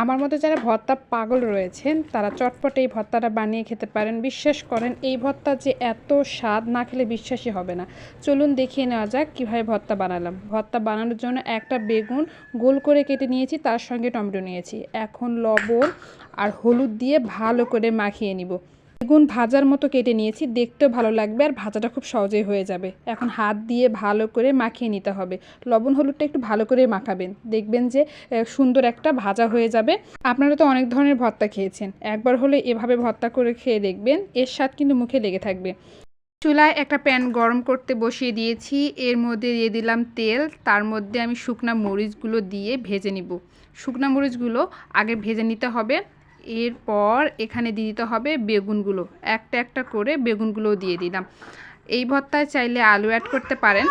আমার মতো যারা ভর্তা পাগল রয়েছেন, তারা চটপটে এই ভর্তাটা বানিয়ে খেতে পারেন। বিশ্বাস করেন, এই ভর্তা যে এত স্বাদ না খেলে বিশ্বাসই হবে না। চলুন দেখিয়ে নেওয়া যাক কীভাবে ভর্তা বানালাম। ভর্তা বানানোর জন্য একটা বেগুন গোল করে কেটে নিয়েছি, তার সঙ্গে টমেটো নিয়েছি। এখন লবণ আর হলুদ দিয়ে ভালো করে মাখিয়ে নিব। বেগুন ভাজার মতো কেটে নিয়েছি, দেখতেও ভালো লাগবে আর ভাজাটা খুব সহজেই হয়ে যাবে। এখন হাত দিয়ে ভালো করে মাখিয়ে নিতে হবে। লবণ হলুদটা একটু ভালো করে মাখাবেন। দেখবেন যে সুন্দর একটা ভাজা হয়ে যাবে। আপনারা তো অনেক ধরনের ভর্তা খেয়েছেন। একবার হলে এভাবে ভর্তা করে খেয়ে দেখবেন, এর স্বাদ কিন্তু মুখে লেগে থাকবে। চুলায় একটা প্যান গরম করতে বসিয়ে দিয়েছি। এর মধ্যে দিয়ে দিলাম তেল। তার মধ্যে আমি শুকনা মরিচগুলো দিয়ে ভেজে নিব। শুকনা মরিচগুলো আগে ভেজে নিতে হবে। এরপর এখানে দিয়ে দিতে হবে বেগুনগুলো। একটা একটা করে বেগুনগুলো দিয়ে দিলাম। এই ভর্তায় চাইলে আলু অ্যাড করতে পারেন।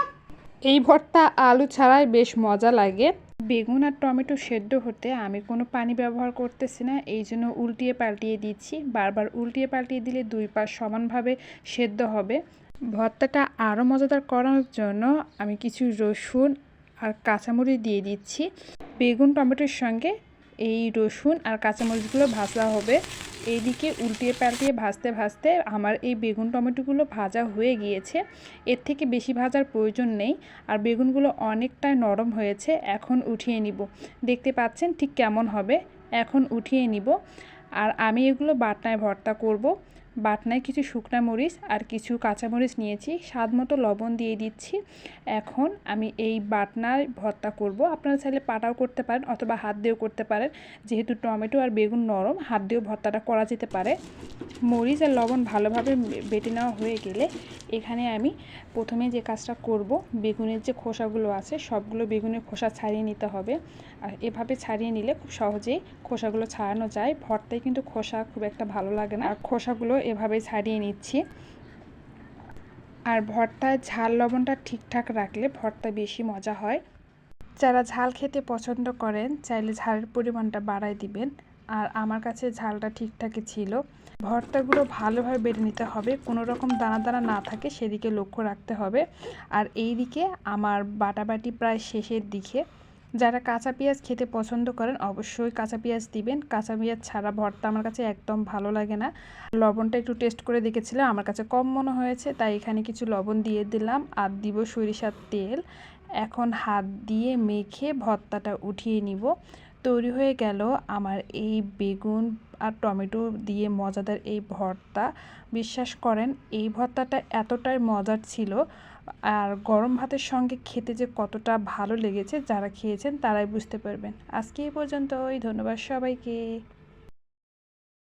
এই ভর্তা আলু ছাড়াই বেশ মজা লাগে। বেগুন আর টমেটো সেদ্ধ হতে আমি কোনো পানি ব্যবহার করতেছি না। এই জন্য উল্টিয়ে পাল্টিয়ে দিচ্ছি। বারবার উল্টিয়ে পাল্টিয়ে দিলে দুই পাশ সমানভাবে সেদ্ধ হবে। ভর্তাটা আরও মজাদার করার জন্য আমি কিছু রসুন আর কাঁচামরিচ দিয়ে দিচ্ছি। বেগুন, টমেটোর সঙ্গে এই রসুন আর কাঁচামরিচগুলো ভাজা হবে। এইদিকে উল্টিয়ে পাল্টিয়ে ভাজতে ভাজতে আমার এই বেগুন টমেটোগুলো ভাজা হয়ে গিয়েছে। এর থেকে বেশি ভাজার প্রয়োজন নেই। আর বেগুনগুলো অনেকটাই নরম হয়েছে। এখন উঠিয়ে নিব। দেখতে পাচ্ছেন ঠিক কেমন হবে। এখন উঠিয়ে নিব। আর আমি এগুলো বাটনায় ভর্তা করব। বাটনায় কিছু শুকনা মরিচ আর কিছু কাঁচামরিচ নিয়েছি। স্বাদ মতো লবণ দিয়ে দিচ্ছি। এখন আমি এই বাটনায় ভর্তা করব। আপনারা চাইলে পাটাও করতে পারেন অথবা হাত দিয়েও করতে পারেন। যেহেতু টমেটো আর বেগুন নরম, হাত দিয়েও ভর্তাটা করা যেতে পারে। মরিচ আর লবণ ভালোভাবে বেটে নেওয়া হয়ে গেলে এখানে আমি প্রথমে যে কাজটা করব, বেগুনের যে খোসাগুলো আছে, সবগুলো বেগুনের খোসা ছাড়িয়ে নিতে হবে। আর এভাবে ছাড়িয়ে নিলে খুব সহজেই খোসাগুলো ছাড়ানো যায়। ভর্তায় কিন্তু খোসা খুব একটা ভালো লাগে না। আর খোসাগুলো এভাবে ছাড়িয়ে নিচ্ছি। আর ভর্তায় ঝাল লবণটা ঠিকঠাক রাখলে ভর্তা বেশি মজা হয়। যারা ঝাল খেতে পছন্দ করেন, চাইলে ঝালের পরিমাণটা বাড়ায় দিবেন। আর আমার কাছে ঝালটা ঠিকঠাকই ছিল। ভর্তাগুলো ভালোভাবে বেড়ে নিতে হবে। কোনো রকম দানা দানা না থাকে, সেদিকে লক্ষ্য রাখতে হবে। আর এই দিকে আমার বাটাবাটি প্রায় শেষের দিকে। যারা কাঁচা পেঁয়াজ খেতে পছন্দ করেন, অবশ্যই কাঁচা পেঁয়াজ দিবেন। কাঁচা পেঁয়াজ ছাড়া ভর্তা আমার কাছে একদম ভালো লাগে না। লবণটা একটু টেস্ট করে দেখেছিলাম, আমার কাছে কম মনে হয়েছে, তাই এখানে কিছু লবণ দিয়ে দিলাম আর দিব সরিষার তেল। এখন হাত দিয়ে মেখে ভর্তাটা উঠিয়ে নিব। তৈরি হয়ে গেল আমার এই বেগুন আর টমেটো দিয়ে মজাদার এই ভর্তা। বিশ্বাস করেন, এই ভর্তাটা এতটাই মজার ছিল আর গরম ভাতের সঙ্গে খেতে যে কতটা ভালো লেগেছে, যারা খেয়েছেন তারাই বুঝতে পারবেন। আজকে এই পর্যন্তই, ধন্যবাদ সবাইকে।